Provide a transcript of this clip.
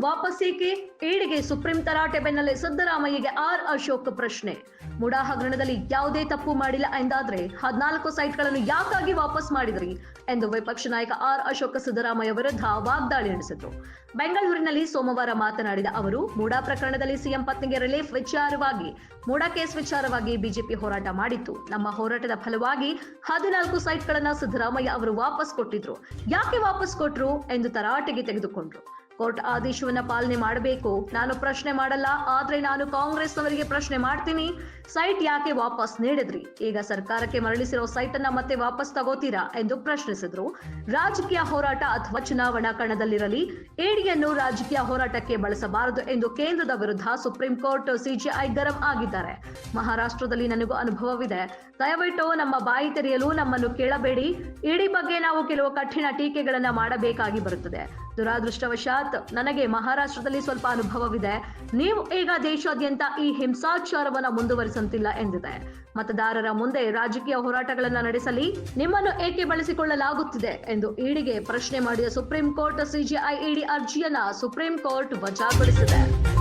ವಾಪಸ್ ಏಕೆ? ಏಡಿಗೆ ಸುಪ್ರೀಂ ತರಾಟೆ ಬೆನ್ನಲ್ಲೇ ಸಿದ್ದರಾಮಯ್ಯಗೆ ಆರ್ ಅಶೋಕ್ ಪ್ರಶ್ನೆ. ಮುಡಾ ಹಗರಣದಲ್ಲಿ ಯಾವುದೇ ತಪ್ಪು ಮಾಡಿಲ್ಲ ಎಂದಾದ್ರೆ ಹದಿನಾಲ್ಕು ಸೈಟ್ಗಳನ್ನು ಯಾಕಾಗಿ ವಾಪಸ್ ಮಾಡಿದ್ರಿ ಎಂದು ವಿಪಕ್ಷ ನಾಯಕ ಆರ್ ಅಶೋಕ್ ಸಿದ್ದರಾಮಯ್ಯ ವಿರುದ್ಧ ವಾಗ್ದಾಳಿ ನಡೆಸಿದ್ರು. ಬೆಂಗಳೂರಿನಲ್ಲಿ ಸೋಮವಾರ ಮಾತನಾಡಿದ ಅವರು, ಮುಡಾ ಪ್ರಕರಣದಲ್ಲಿ ಸಿಎಂ ಪತ್ನಿಗೆ ರಿಲೀಫ್ ವಿಚಾರವಾಗಿ ಮುಡಾ ಕೇಸ್ ವಿಚಾರವಾಗಿ ಬಿಜೆಪಿ ಹೋರಾಟ ಮಾಡಿತ್ತು. ನಮ್ಮ ಹೋರಾಟದ ಫಲವಾಗಿ ಹದಿನಾಲ್ಕು ಸೈಟ್ಗಳನ್ನ ಸಿದ್ದರಾಮಯ್ಯ ಅವರು ವಾಪಸ್ ಕೊಟ್ಟಿದ್ರು. ಯಾಕೆ ವಾಪಸ್ ಕೊಟ್ರು? ಎಂದು ತರಾಟೆಗೆ ತೆಗೆದುಕೊಂಡ್ರು. ಕೋರ್ಟ್ ಆದೇಶವನ್ನ ಪಾಲನೆ ಮಾಡಬೇಕು. ನಾನು ಪ್ರಶ್ನೆ ಮಾಡಲ್ಲ, ಆದ್ರೆ ನಾನು ಕಾಂಗ್ರೆಸ್ ನವರಿಗೆ ಪ್ರಶ್ನೆ ಮಾಡ್ತೀನಿ. ಸೈಟ್ ಯಾಕೆ ವಾಪಸ್ ನೀಡಿದ್ರಿ? ಈಗ ಸರ್ಕಾರಕ್ಕೆ ಮರಳಿಸಿರೋ ಸೈಟ್ ಅನ್ನ ಮತ್ತೆ ವಾಪಸ್ ತಗೋತೀರಾ ಎಂದು ಪ್ರಶ್ನಿಸಿದ್ರು. ರಾಜಕೀಯ ಹೋರಾಟ ಅಥವಾ ಚುನಾವಣಾ ಕಣದಲ್ಲಿರಲಿ ಏಡಿಯನ್ನು ರಾಜಕೀಯ ಹೋರಾಟಕ್ಕೆ ಬಳಸಬಾರದು ಎಂದು ಕೇಂದ್ರದ ವಿರುದ್ಧ ಸುಪ್ರೀಂ ಕೋರ್ಟ್ ಸಿಜಿಐ ಗರಂ ಆಗಿದ್ದಾರೆ. ಮಹಾರಾಷ್ಟ್ರದಲ್ಲಿ ನನಗೂ ಅನುಭವವಿದೆ. ದಯವಿಟ್ಟು ನಮ್ಮ ಬಾಯಿ ತೆರೆಯಲು ನಮ್ಮನ್ನು ಕೇಳಬೇಡಿ. ಇಡೀ ಬಗ್ಗೆ ನಾವು ಕೆಲವು ಕಠಿಣ ಟೀಕೆಗಳನ್ನ ಮಾಡಬೇಕಾಗಿ ಬರುತ್ತದೆ. ದುರಾದೃಷ್ಟವಶಾತ್ ನನಗೆ ಮಹಾರಾಷ್ಟ್ರದಲ್ಲಿ ಸ್ವಲ್ಪ ಅನುಭವವಿದೆ. ನೀವು ಈಗ ದೇಶಾದ್ಯಂತ ಈ ಹಿಂಸಾಚಾರವನ್ನ ಮುಂದುವರಿಸಂತಿಲ್ಲ ಎಂದಿದೆ. ಮತದಾರರ ಮುಂದೆ ರಾಜಕೀಯ ಹೋರಾಟಗಳನ್ನ ನಡೆಸಲಿ, ನಿಮ್ಮನ್ನು ಏಕೆ ಬಳಸಿಕೊಳ್ಳಲಾಗುತ್ತಿದೆ ಎಂದು ಇಡಿಗೆ ಪ್ರಶ್ನೆ ಮಾಡಿದ ಸುಪ್ರೀಂ ಕೋರ್ಟ್, ಸಿಜಿಐ ಇಡಿ ಅರ್ಜಿಯನ್ನ ಸುಪ್ರೀಂ ಕೋರ್ಟ್ ವಜಾಗೊಳಿಸಿದೆ.